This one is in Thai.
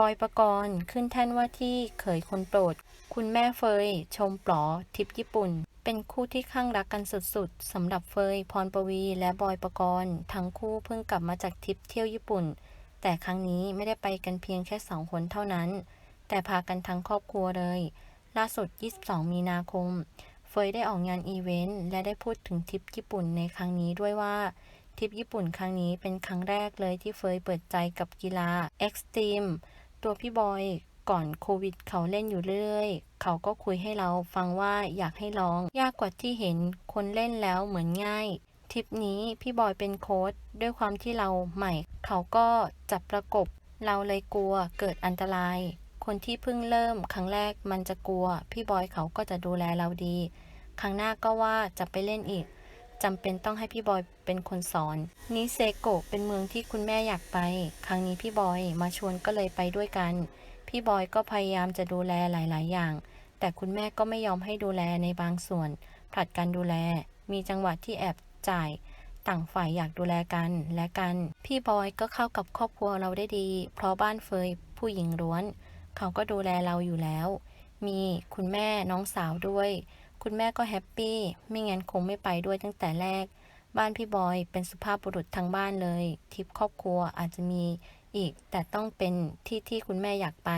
บอยประกรณ์ขึ้นแท่นว่าที่เขยคนโปรด คุณแม่เฟย ชมปลอทริปญี่ปุ่น เป็นคู่ที่ข้างรักกันสุดๆสำหรับเฟย พรปวีและบอยประกรณ์ ทั้งคู่เพิ่งกลับมาจากทริปเที่ยวญี่ปุ่น แต่ครั้งนี้ไม่ได้ไปกันเพียงแค่สองคนเท่านั้น แต่พากันทั้งครอบครัวเลย ล่าสุด 22 มีนาคม เฟยได้ออกงานอีเวนต์และได้พูดถึงทริปญี่ปุ่นในครั้งนี้ด้วยว่าทริปญี่ปุ่นครั้งนี้เป็นครั้งแรกเลยที่เฟยเปิดใจกับกีฬาเอ็กซ์ตรีม ตัวพี่บอยก่อนโควิดเขาเล่นอยู่เรื่อย เขาก็คุยให้เราฟังว่าอยากให้ลอง ยากกว่าที่เห็นคนเล่นแล้วเหมือนง่าย ทริปนี้พี่บอยเป็นโค้ชด้วยความที่เราใหม่ เขาก็จับประกบ เราเลยกลัวเกิดอันตราย คนที่เพิ่งเริ่มครั้งแรกมันจะกลัว พี่บอยเขาก็จะดูแลเราดี ครั้งหน้าก็ว่าจะไปเล่นอีกจำเป็นต้องให้พี่บอย เป็นคนสอน นิเซโกะเป็นเมืองที่คุณแม่อยากไป ครั้งนี้พี่บอยมาชวนก็เลยไปด้วยกัน พี่บอยก็พยายามจะดูแลหลาย ๆ อย่าง แต่คุณแม่ก็ไม่ยอมให้ดูแลในบางส่วน ผลัดกันดูแล มีจังหวะที่แอบจ่าย ต่างฝ่ายอยากดูแลกันและกัน พี่บอยก็เข้ากับครอบครัวเราได้ดี เพราะบ้านเฟยผู้หญิงล้วน เขาก็ดูแลเราอยู่แล้ว มีคุณแม่น้องสาวด้วย คุณแม่ก็แฮปปี้ ไม่งั้นคงไม่ไปด้วยตั้งแต่แรก บ้านพี่บอยเป็นสุภาพบุรุษทั้งบ้านเลยทริปครอบครัวอาจจะมีอีก แต่ต้องเป็นที่ที่คุณแม่อยากไป